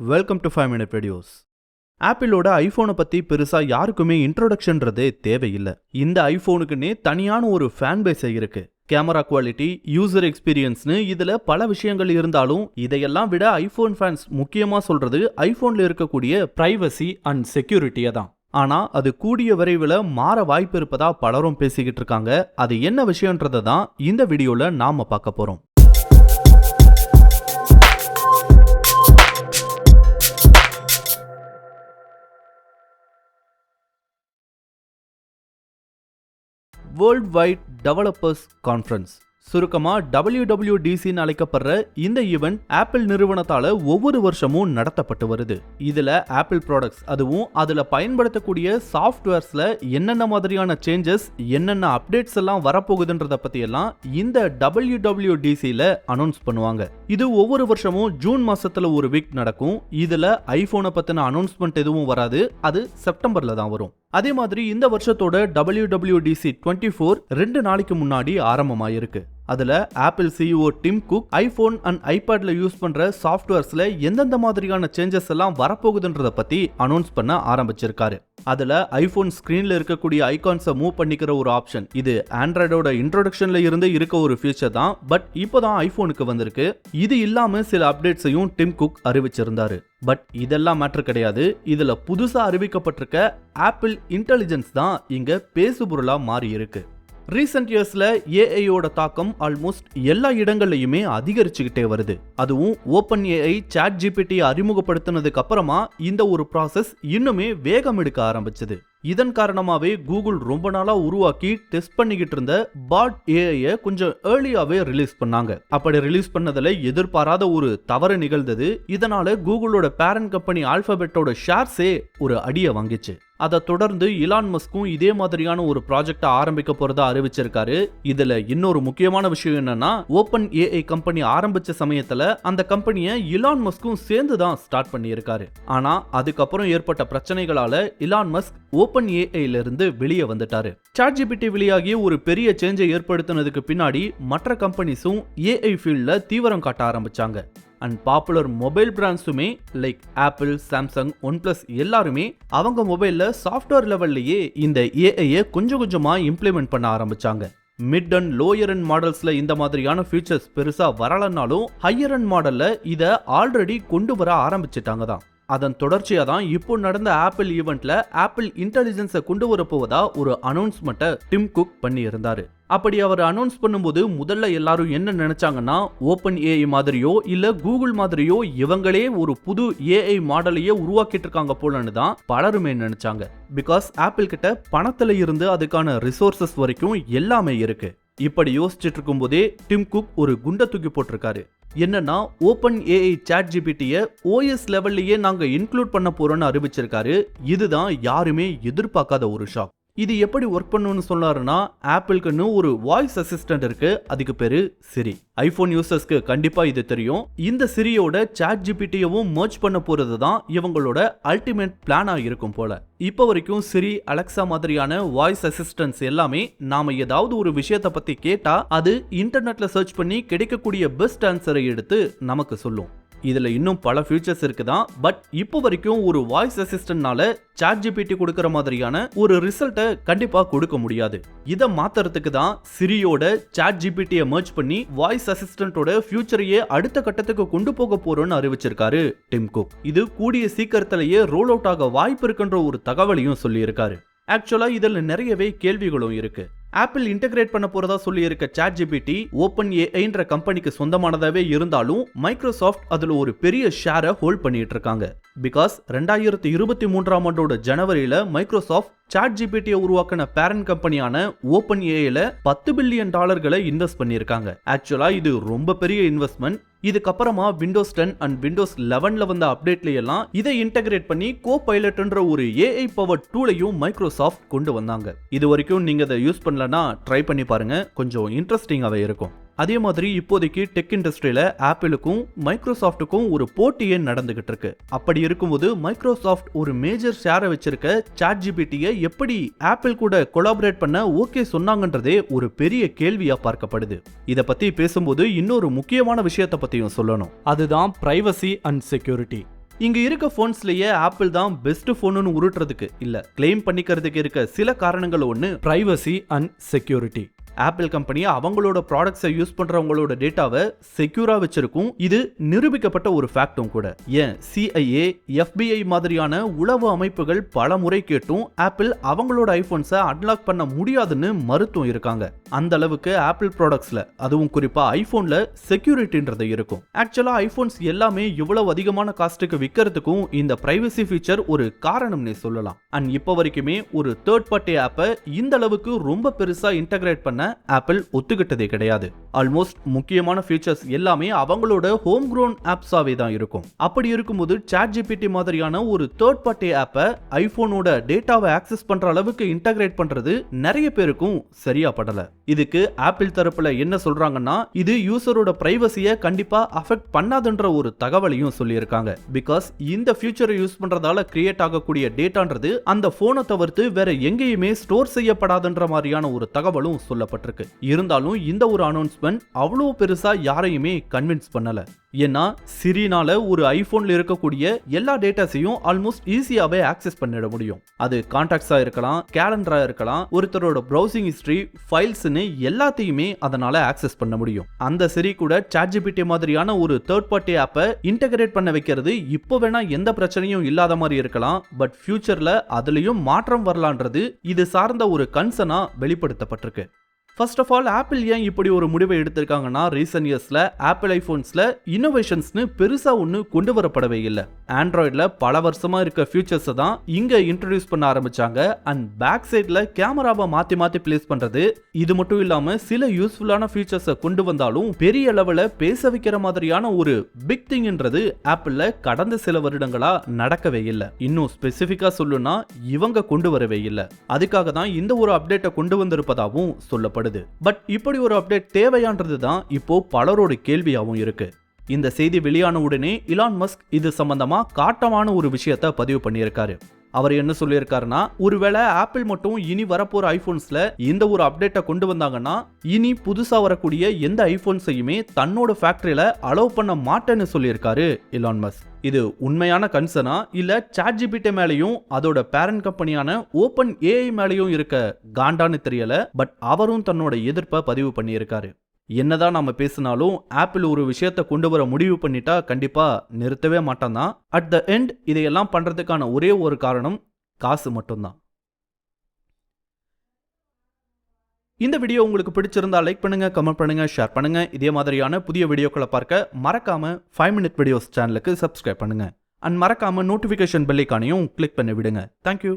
Welcome to five minute videos ஆப்பிளோட ஐஃபோனை பற்றி பெருசாக யாருக்குமே இன்ட்ரோடக்ஷன்றதே தேவையில்லை. இந்த ஐஃபோனுக்குன்னே தனியான ஒரு ஃபேன் பேஸே இருக்கு. கேமரா குவாலிட்டி யூசர் எக்ஸ்பீரியன்ஸ்னு இதில் பல விஷயங்கள் இருந்தாலும் இதையெல்லாம் விட ஐஃபோன் ஃபேன்ஸ் முக்கியமாக சொல்றது ஐஃபோனில் இருக்கக்கூடிய ப்ரைவசி அண்ட் செக்யூரிட்டியை தான். ஆனா அது கூடிய விரைவில் மாற வாய்ப்பு இருப்பதா பலரும் பேசிக்கிட்டு இருக்காங்க. அது என்ன விஷயன்றதை தான் இந்த வீடியோல நாம பார்க்க போகிறோம் வேர்ல்ட் வைட் டெவலப்பர்ஸ் கான்ஃபரன்ஸ் சுருக்கமாக டபிள்யூடபிள்யூடிசின்னு அழைக்கப்படுற இந்த ஈவெண்ட் ஆப்பிள் நிறுவனத்தால் ஒவ்வொரு வருஷமும் நடத்தப்பட்டு வருது. இதில் ஆப்பிள் ப்ராடக்ட்ஸ் அதுவும் அதில் பயன்படுத்தக்கூடிய சாஃப்ட்வேர்ஸில் என்னென்ன மாதிரியான சேஞ்சஸ் என்னென்ன அப்டேட்ஸ் எல்லாம் வரப்போகுதுன்றத பற்றியெல்லாம் இந்த டபிள்யூடபிள்யூடிசியில் அனௌன்ஸ் பண்ணுவாங்க. இது ஒவ்வொரு வருஷமும் ஜூன் மாதத்தில் ஒரு வீக் நடக்கும். இதில் ஐஃபோனை பற்றின அனௌன்ஸ்மெண்ட் எதுவும் வராது. அது செப்டம்பரில் தான் வரும். அதே மாதிரி இந்த வருஷத்தோட W W DC twenty four ரெண்டு நாளைக்கு முன்னாடி ஆரம்பமாயிருக்கு. அதில் Apple CEO Tim Cook iPhone and ஐபேடில் use பண்ணுற சாஃப்ட்வேர்ஸில் எந்தெந்த மாதிரியான சேஞ்சஸ் எல்லாம் வரப்போகுதுன்றத பற்றி அனௌன்ஸ் பண்ண ஆரம்பிச்சிருக்காரு. அதில் ஐஃபோன் ஸ்க்ரீனில் இருக்கக்கூடிய ஐகான்ஸை மூவ் பண்ணிக்கிற ஒரு ஆப்ஷன் இது ஆண்ட்ராய்டோட இன்ட்ரொடக்ஷனில் இருந்து இருக்க ஒரு ஃபீச்சர் தான் பட் இப்போதான் ஐஃபோனுக்கு வந்திருக்கு. இது இல்லாமல் சில அப்டேட்ஸையும் டிம் குக் அறிவிச்சிருந்தாரு. பட் இதெல்லாம் மேட்ரு கிடையாது. இதில் புதுசாக அறிவிக்கப்பட்டிருக்க ஆப்பிள் இன்டெலிஜென்ஸ் தான் இங்கே பேசுபொருளாக மாறி இருக்குது ரீசெண்ட் இயர்ஸில் ஏஐயோட தாக்கம் ஆல்மோஸ்ட் எல்லா இடங்கள்லையுமே அதிகரிச்சுக்கிட்டே வருது. அதுவும் ஓப்பன் ஏஐ சாட் ஜிபிடி அறிமுகப்படுத்தினதுக்கு அப்புறமா இந்த ஒரு ப்ராசஸ் இன்னுமே வேகம் எடுக்க ஆரம்பிச்சது. இதன் காரணமாகவே கூகுள் ரொம்ப நாளாக உருவாக்கி டெஸ்ட் பண்ணிக்கிட்டு இருந்த பாட் ஏஐயை கொஞ்சம் ஏர்லியாகவே ரிலீஸ் பண்ணாங்க. அப்படி ரிலீஸ் பண்ணதில் எதிர்பாராத ஒரு தவறு நிகழ்ந்தது. இதனால கூகுளோட பேரண்ட் கம்பெனி ஆல்பபெட்டோட ஷேர்ஸே ஒரு அடியை வாங்கிச்சு. அதை தொடர்ந்து இலான் மஸ்கும் இதே மாதிரியான ஒரு ப்ராஜெக்டை ஆரம்பிக்க போறதா அறிவிச்சிருக்காரு. இதுல இன்னொரு முக்கியமான விஷயம் என்னன்னா ஓப்பன் ஏஐ கம்பெனி ஆரம்பிச்ச சமயத்துல அந்த கம்பெனியை இலான் மஸ்கும் சேர்ந்து தான் ஸ்டார்ட் பண்ணியிருக்காரு. ஆனா அதுக்கப்புறம் ஏற்பட்ட பிரச்சனைகளால இலான் மஸ்க் ஓப்பன் ஏஐல இருந்து வெளியே வந்துட்டாரு. சாட் ஜிபிடி வெளியாகி ஒரு பெரிய சேஞ்சை ஏற்படுத்தினதுக்கு பின்னாடி மற்ற கம்பெனிஸும் ஏஐ ஃபீல்ட்ல தீவிரம் காட்ட ஆரம்பிச்சாங்க. And popular mobile பிராண்ட்ஸுமே like Apple Samsung one plus எல்லாருமே அவங்க மொபைலில் சாஃப்ட்வேர் லெவல்லையே இந்த ஏஐயை கொஞ்சம் கொஞ்சமாக இம்ப்ளிமெண்ட் பண்ண ஆரம்பிச்சாங்க. மிட் அண்ட் லோயர் அண்ட் மாடல்ஸில் இந்த மாதிரியான ஃபீச்சர்ஸ் பெருசாக வரலனாலும் ஹையர் அண்ட் மாடலில் இதை ஆல்ரெடி கொண்டு வர ஆரம்பிச்சிட்டாங்க தான். அதன் தொடர்ச்சியாக தான் இப்போ நடந்த ஆப்பிள் ஈவெண்ட்டில் ஆப்பிள் இன்டெலிஜென்ஸை கொண்டு வர போவதா ஒரு அனௌன்ஸ்மெண்ட்டை டிம் குக் பண்ணியிருந்தாரு. அப்படி அவர் அனௌன்ஸ் பண்ணும்போது முதல்ல எல்லாரும் என்ன நினைச்சாங்கன்னா ஓப்பன் ஏஐ மாதிரியோ இல்ல கூகுள் மாதிரியோ இவங்களே ஒரு புது ஏஐ மாடலையே உருவாக்கிட்டு இருக்காங்க போலன்னு தான் பலருமே நினைச்சாங்க. பிகாஸ் ஆப்பிள் கிட்ட பணத்துல இருந்து அதுக்கான ரிசோர்சஸ் வரைக்கும் எல்லாமே இருக்கு. இப்படி யோசிச்சுட்டு இருக்கும்போதே டிம் குக் ஒரு குண்டை தூக்கி போட்டிருக்காரு. என்னன்னா ஓப்பன் ஏஐ சாட் ஜிபிடியை ஓஎஸ் லெவல்லையே நாங்க இன்க்ளூட் பண்ண போறோம்னு அறிவிச்சிருக்காரு. இதுதான் யாருமே எதிர்பார்க்காத ஒரு ஷாக் இது எப்படி ஒர்க் பண்ணுன்னு சொன்னாருன்னா ஆப்பிள்க்குன்னு ஒரு வாய்ஸ் அசிஸ்டன்ட் இருக்கு அதுக்கு பேரு சிரி ஐபோன் யூசர்ஸ்க்கு கண்டிப்பா இது தெரியும். இந்த சிரியோட சாட் ஜிபிடியவும் மர்ச் பண்ண போறது தான் இவங்களோட அல்டிமேட் பிளானா இருக்கும் போல. இப்போ வரைக்கும் சிரி அலெக்சா மாதிரியான வாய்ஸ் அசிஸ்டன்ஸ் எல்லாமே நாம ஏதாவது ஒரு விஷயத்தை பத்தி கேட்டா அது இன்டர்நெட்ல சர்ச் பண்ணி கிடைக்கக்கூடிய பெஸ்ட் ஆன்சரை எடுத்து நமக்கு சொல்லும். இதில் இன்னும் பல ஃபியூச்சர்ஸ் இருக்குதான். பட் இப்போ வரைக்கும் ஒரு வாய்ஸ் அசிஸ்டன்ட்னால சாட் ஜிபிடி கொடுக்குற மாதிரியான ஒரு ரிசல்ட்டை கண்டிப்பாக கொடுக்க முடியாது. இதை மாத்துறதுக்கு தான் சிரியோட சாட் ஜிபிடியை மர்ச் பண்ணி வாய்ஸ் அசிஸ்டன்ட்டோட ஃபியூச்சரையே அடுத்த கட்டத்துக்கு கொண்டு போக போறோம்னு அறிவிச்சிருக்காரு டிம் குக் இது கூடிய சீக்கிரத்திலேயே ரோல் அவுட் ஆக வாய்ப்பு இருக்குன்ற ஒரு தகவலையும் சொல்லியிருக்காரு. ஆக்சுவலாக இதில் நிறையவே கேள்விகளும் இருக்குது ஆப்பிள் இன்டகிரேட் பண்ண போறதா சொல்லி இருக்க சாட் ஜிபிடி ஓப்பன் ஏஐன்ற கம்பெனிக்கு சொந்தமானதாவே இருந்தாலும் மைக்ரோசாஃப்ட் அதுல ஒரு பெரிய ஷேரை ஹோல்ட் பண்ணிட்டு இருக்காங்க. பிகாஸ் ரெண்டாயிரத்தி இருபத்தி மூன்றாம் ஆண்டோட ஜனவரியில மைக்ரோசாஃப்ட் சாட் ஜிபிடியை உருவாக்கின பேரண்ட் கம்பெனியான ஓப்பன் ஏஐல பத்து பில்லியன் டாலர்களை இன்வெஸ்ட் பண்ணியிருக்காங்க. ஆக்சுவலா இது ரொம்ப பெரிய இன்வெஸ்ட்மெண்ட் இதுக்கப்புறமா விண்டோஸ் டென் அண்ட் விண்டோஸ் லெவன்ல வந்த அப்டேட்ல எல்லாம் இதை இன்டகிரேட் பண்ணி கோ பைலட்ன்ற ஒரு ஏஐ பவர் டூலையும் மைக்ரோசாஃப்ட் கொண்டு வந்தாங்க. இது வரைக்கும் நீங்க இதை யூஸ் பண்ணலன்னா ட்ரை பண்ணி பாருங்க. கொஞ்சம் இன்ட்ரெஸ்டிங்காகவே இருக்கும். அதே மாதிரி இப்போதைக்கு டெக் இண்டஸ்ட்ரியில ஆப்பிளுக்கும் மைக்ரோசாஃப்ட்டுக்கும் ஒரு போட்டியே நடந்துகிட்டு இருக்கு. அப்படி இருக்கும்போது மைக்ரோசாஃப்ட் ஒரு மேஜர் ஷேரை வச்சிருக்க சாட் ஜிபிடியை எப்படி ஆப்பிள் கூட கொலாபரேட் பண்ண ஓகே சொன்னாங்கன்றதே ஒரு பெரிய கேள்வியா பார்க்கப்படுது. இதை பத்தி பேசும்போது இன்னொரு முக்கியமான விஷயத்தை பத்தியும் சொல்லணும். அதுதான் பிரைவசி அண்ட் செக்யூரிட்டி இங்க இருக்க போன்ஸ்லயே ஆப்பிள் தான் பெஸ்ட் ஃபோனுன்னு உருட்டுறதுக்கு இல்ல கிளைம் பண்ணிக்கிறதுக்கு இருக்க சில காரணங்கள் ஒன்று privacy and security Apple company அவங்களோட ப்ராடக்ட்ஸை யூஸ் பண்ணுறவங்களோட டேட்டாவை செக்யூராக வச்சிருக்கும். இது நிரூபிக்கப்பட்ட ஒரு ஃபேக்டும் கூட. ஏன்? சிஐஏ எஃபிஐ மாதிரியான உளவு அமைப்புகள் பல முறை கேட்டும் ஆப்பிள் அவங்களோட ஐஃபோன்ஸை அன்லாக் பண்ண முடியாதுன்னு மருத்துவம் இருக்காங்க. அந்த அளவுக்கு ஆப்பிள் ப்ராடக்ட்ஸில் அதுவும் குறிப்பாக ஐஃபோனில் செக்யூரிட்டின்றது இருக்கும். ஆக்சுவலாக ஐஃபோன்ஸ் எல்லாமே இவ்வளவு அதிகமான காஸ்ட்டுக்கு விற்கிறதுக்கும் இந்த பிரைவசி ஃபீச்சர் ஒரு காரணம்னே சொல்லலாம். அண்ட் இப்போ வரைக்குமே ஒரு தேர்ட் பார்ட்டி ஆப்பை இந்த அளவுக்கு ரொம்ப பெருசாக இன்டகிரேட் பண்ண ஆப்பிள் ஒத்துக்கிட்டதே கிடையாது. ஆல்மோஸ்ட் முக்கியமான ஃபீச்சர்ஸ் எல்லாமே அவங்களோட ஹோம் க்ரோன் ஆப்ஸாவே தான் இருக்கும். அப்படி இருக்கும்போது சாட் ஜிபிடி மாதிரியான ஒரு தேர்ட் பார்ட்டி ஆப்பை ஐபோனோட டேட்டாவை ஆக்சஸ் பண்ற அளவுக்கு இன்டகிரேட் பண்றது நிறைய பேருக்கும் சரியா படல. இதுக்கு ஆப்பிள் தரப்புல என்ன சொல்றாங்கன்னா இது யூசரோட பிரைவசியை கண்டிப்பா அஃபெக்ட் பண்ணாதுன்ற ஒரு தகவலையும் சொல்லியிருக்காங்க. பிகாஸ் இந்த ஃபியூச்சரை யூஸ் பண்றதால கிரியேட் ஆகக்கூடிய டேட்டான்றது அந்த போனை தவிர்த்து வேற எங்கேயுமே ஸ்டோர் செய்யப்படாதுன்ற மாதிரியான ஒரு தகவலும் சொல்லப்பட்டிருக்கு. இருந்தாலும் இந்த ஒரு அனௌன்ஸ்மெண்ட் அவ்வளோ பெருசாக யாரையுமே கன்வின்ஸ் பண்ணல. ஏன்னா சிரினால ஒரு ஐஃபோனில் இருக்கக்கூடிய எல்லா டேட்டாஸையும் ஆல்மோஸ்ட் ஈஸியாகவே ஆக்சஸ் பண்ணிட முடியும். அது கான்டாக்ட்ஸாக இருக்கலாம் கேலண்டராக இருக்கலாம் ஒருத்தரோட ப்ரௌசிங் ஹிஸ்ட்ரி ஃபைல்ஸ்னு எல்லாத்தையுமே அதனால ஆக்சஸ் பண்ண முடியும். அந்த சிரி கூட சாட்ஜிபிடி மாதிரியான ஒரு தேர்ட் பார்ட்டி ஆப்பை இன்டகிரேட் பண்ண வைக்கிறது இப்போ வேணா எந்த பிரச்சனையும் இல்லாத மாதிரி இருக்கலாம் பட் ஃபியூச்சர்ல அதுலயும் மாற்றம் வரலான்றது இது சார்ந்த ஒரு கன்சனாக வெளிப்படுத்தப்பட்டிருக்கு. ஃபர்ஸ்ட் ஆஃப் ஆல் ஆப்பிள் ஏன் இப்படி ஒரு முடிவை எடுத்திருக்காங்கன்னா ரீசன்ட் இயர்ஸில் ஆப்பிள் ஐஃபோன்ஸில் இன்னோவேஷன்ஸ்னு பெருசாக ஒன்று கொண்டு வரப்படவே இல்லை. ஆண்ட்ராய்டில் பல வருஷமாக இருக்க ஃபியூச்சர்ஸை தான் இங்கே இன்ட்ரடியூஸ் பண்ண ஆரம்பிச்சாங்க. அண்ட் பேக் சைடில் கேமராவை மாற்றி மாற்றி பிளேஸ் பண்ணுறது இது மட்டும் இல்லாமல் சில யூஸ்ஃபுல்லான ஃபியூச்சர்ஸை கொண்டு வந்தாலும் பெரிய அளவில் பேச வைக்கிற மாதிரியான ஒரு பிக் திங்ன்றது ஆப்பிளில் கடந்த சில வருடங்களாக நடக்கவே இல்லை. இன்னும் ஸ்பெசிஃபிக்காக சொல்லுனா இவங்க கொண்டு வரவே இல்லை. அதுக்காக தான் இந்த ஒரு அப்டேட்டை கொண்டு வந்திருப்பதாகவும் சொல்லப்படும் தேவைப்படுது. பட் இப்படி ஒரு அப்டேட் தேவையான்றது தான் இப்போ பலரோட கேள்வியாகவும் இருக்கு. இந்த செய்தி வெளியான உடனே இலான் மஸ்க் இது சம்பந்தமா காட்டமான ஒரு விஷயத்த பதிவு பண்ணியிருக்காரு. அவர் என்ன சொல்லியிருக்காருன்னா ஒருவேளை ஆப்பிள் மட்டும் இனி வரப்போற ஐபோன்ஸ்ல இந்த ஒரு அப்டேட்டை கொண்டு வந்தாங்கன்னா இனி புதுசா வரக்கூடிய எந்த ஐபோன்ஸையுமே தன்னோட ஃபேக்டரியில அலோவ் பண்ண மாட்டேன்னு சொல்லியிருக்காரு இலான் மஸ்க் இது உண்மையான கன்சர்னா இல்ல சாட் ஜிபிடி மேலேயும் அதோட பேரண்ட் கம்பெனியான ஓப்பன் ஏஐ மேலேயும் இருக்க காண்டான்னு தெரியல பட் அவரும் தன்னோட எதிர்ப்பை பதிவு பண்ணியிருக்காரு. என்னதான் நம்ம பேசினாலும் ஆப்பிள் ஒரு விஷயத்த கொண்டு வர முடிவு பண்ணிட்டா கண்டிப்பா நிறுத்தவே மாட்டான் தான் அட் த எண்ட் இதையெல்லாம் பண்றதுக்கான ஒரே ஒரு காரணம் காசு மட்டும்தான். இந்த வீடியோ உங்களுக்கு பிடிச்சிருந்தா லைக் பண்ணுங்க கமெண்ட் பண்ணுங்க ஷேர் பண்ணுங்க. இதே மாதிரியான புதிய வீடியோக்களை பார்க்க மறக்காம ஃபைவ் மினிட் வீடியோஸ் சேனலுக்கு சப்ஸ்கிரைப் பண்ணுங்க. அண்ட் மறக்காம நோட்டிஃபிகேஷன் பெல்லைக்கானையும் கிளிக் பண்ணி விடுங்க. Thank you